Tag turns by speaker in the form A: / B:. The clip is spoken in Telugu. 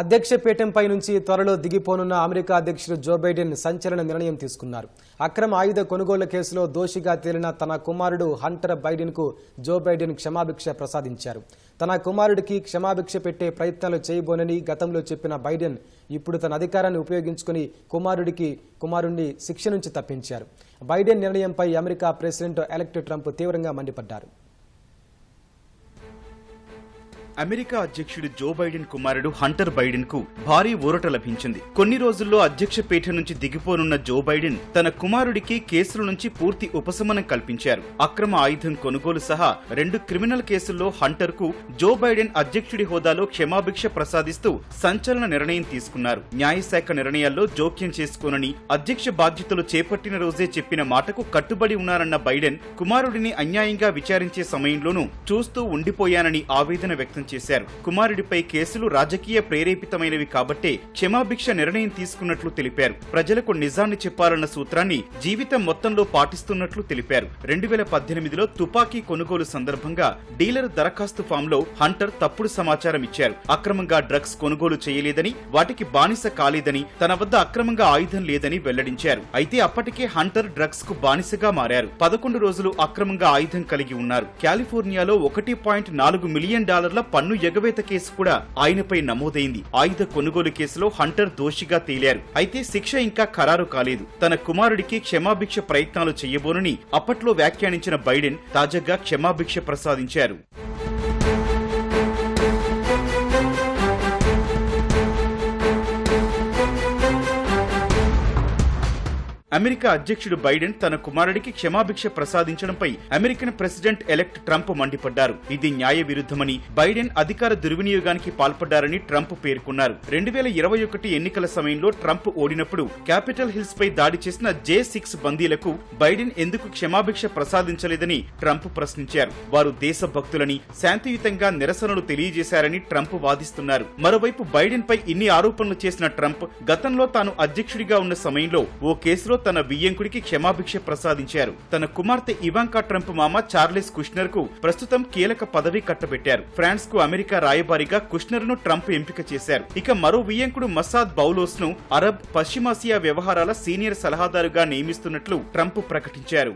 A: అధ్యక్ష పీఠంపై నుంచి త్వరలో దిగిపోనున్న అమెరికా అధ్యక్షుడు జో బైడెన్ సంచలన నిర్ణయం తీసుకున్నారు. అక్రమ ఆయుధ కొనుగోళ్ళ కేసులో దోషిగా తేలిన తన కుమారుడు హంటర్ బైడెన్కు జో బైడెన్ క్షమాభిక్ష ప్రసాదించారు. తన కుమారుడికి క్షమాభిక్ష పెట్టే ప్రయత్నాలు చేయబోనని గతంలో చెప్పిన బైడెన్ ఇప్పుడు తన అధికారాన్ని ఉపయోగించుకుని కుమారుడికి కుమారుణ్ణి శిక్ష నుంచి తప్పించారు. బైడెన్ నిర్ణయంపై అమెరికా ప్రెసిడెంట్ ఎలక్ట్ ట్రంప్ తీవ్రంగా మండిపడ్డారు.
B: అమెరికా అధ్యక్షుడు జో బైడెన్ కుమారుడు హంటర్ బైడెన్కు భారీ ఊరట లభించింది. కొన్ని రోజుల్లో అధ్యక్ష పీఠ నుంచి దిగిపోనున్న జో బైడెన్ తన కుమారుడికి కేసుల నుంచి పూర్తి ఉపశమనం కల్పించారు. అక్రమ ఆయుధం కొనుగోలు సహా రెండు క్రిమినల్ కేసుల్లో హంటర్కు జో బైడెన్ అధ్యక్షుడి హోదాలో క్షమాభిక్ష ప్రసాదిస్తూ సంచలన నిర్ణయం తీసుకున్నారు. న్యాయశాఖ నిర్ణయాల్లో జోక్యం చేసుకోనని అధ్యక్ష బాధ్యతలు చేపట్టిన రోజే చెప్పిన మాటకు కట్టుబడి ఉన్నారన్న బైడెన్ కుమారుడిని అన్యాయంగా విచారించే సమయంలోనూ చూస్తూ ఉండిపోయానని ఆవేదన వ్యక్తం చేశారు. కుమారుడిపై కేసులు రాజకీయ ప్రేరేపితమైనవి కాబట్టే క్షమాభిక్ష నిర్ణయం తీసుకున్నట్లు తెలిపారు. ప్రజలకు నిజాన్ని చెప్పాలన్న సూత్రాన్ని జీవితం మొత్తంలో పాటిస్తున్నట్లు తెలిపారు. రెండు వేల పద్దెనిమిదిలో తుపాకీ కొనుగోలు సందర్భంగా డీలర్ దరఖాస్తు ఫామ్లో హంటర్ తప్పుడు సమాచారం ఇచ్చారు. అక్రమంగా డ్రగ్స్ కొనుగోలు చేయలేదని వాటికి బానిస కాలేదని తన వద్ద అక్రమంగా ఆయుధం లేదని వెల్లడించారు. అయితే అప్పటికే హంటర్ డ్రగ్స్కు బానిసగా మారారు. పదకొండు రోజులు అక్రమంగా ఆయుధం కలిగి ఉన్నారు. కాలిఫోర్నియాలో ఒకటి పాయింట్ నాలుగు మిలియన్ డాలర్ల పన్ను ఎగవేత కేసు కూడా ఆయనపై నమోదైంది. ఆయుధ కొనుగోలు కేసులో హంటర్ దోషిగా తేలారు. అయితే శిక్ష ఇంకా ఖరారు కాలేదు. తన కుమారుడికి క్షమాభిక్ష ప్రయత్నాలు చేయబోనని అప్పట్లో వ్యాఖ్యానించిన బైడెన్ తాజాగా క్షమాభిక్ష ప్రసాదించారు. అమెరికా అధ్యక్షుడు బైడెన్ తన కుమారుడికి క్షమాభిక్ష ప్రసాదించడంపై అమెరికన్ ప్రెసిడెంట్ ఎలెక్ట్ ట్రంప్ మండిపడ్డారు. ఇది న్యాయ విరుద్ధమని బైడెన్ అధికార దుర్వినియోగానికి పాల్పడ్డారని ట్రంప్ పేర్కొన్నారు. రెండు వేల ఇరవై ఒకటి ఎన్నికల సమయంలో ట్రంప్ ఓడినప్పుడు క్యాపిటల్ హిల్స్ పై దాడి చేసిన జే సిక్స్ బందీలకు బైడెన్ ఎందుకు క్షమాభిక్ష ప్రసాదించలేదని ట్రంప్ ప్రశ్నించారు. వారు దేశభక్తులని శాంతియుతంగా నిరసనలు తెలియజేశారని ట్రంప్ వాదిస్తున్నారు. మరోవైపు బైడెన్ పై ఇన్ని ఆరోపణలు చేసిన ట్రంప్ గతంలో తాను అధ్యక్షుడిగా ఉన్న సమయంలో ఓ కేసులో తన బియ్యంకుడికి క్షమాభిక్ష ప్రసాదించారు. తన కుమార్తె ఇవాంకా ట్రంప్ మామ చార్లెస్ కుష్నర్కు ప్రస్తుతం కీలక పదవి కట్టబెట్టారు. ఫ్రాన్స్కు అమెరికా రాయబారిగా కుష్నర్ను ట్రంప్ ఎంపిక చేశారు. ఇక మరో వియ్యంకుడు మసాద్ బౌలోస్ను అరబ్ పశ్చిమాసియా వ్యవహారాల సీనియర్ సలహాదారుగా నియమిస్తున్నట్లు ట్రంప్ ప్రకటించారు.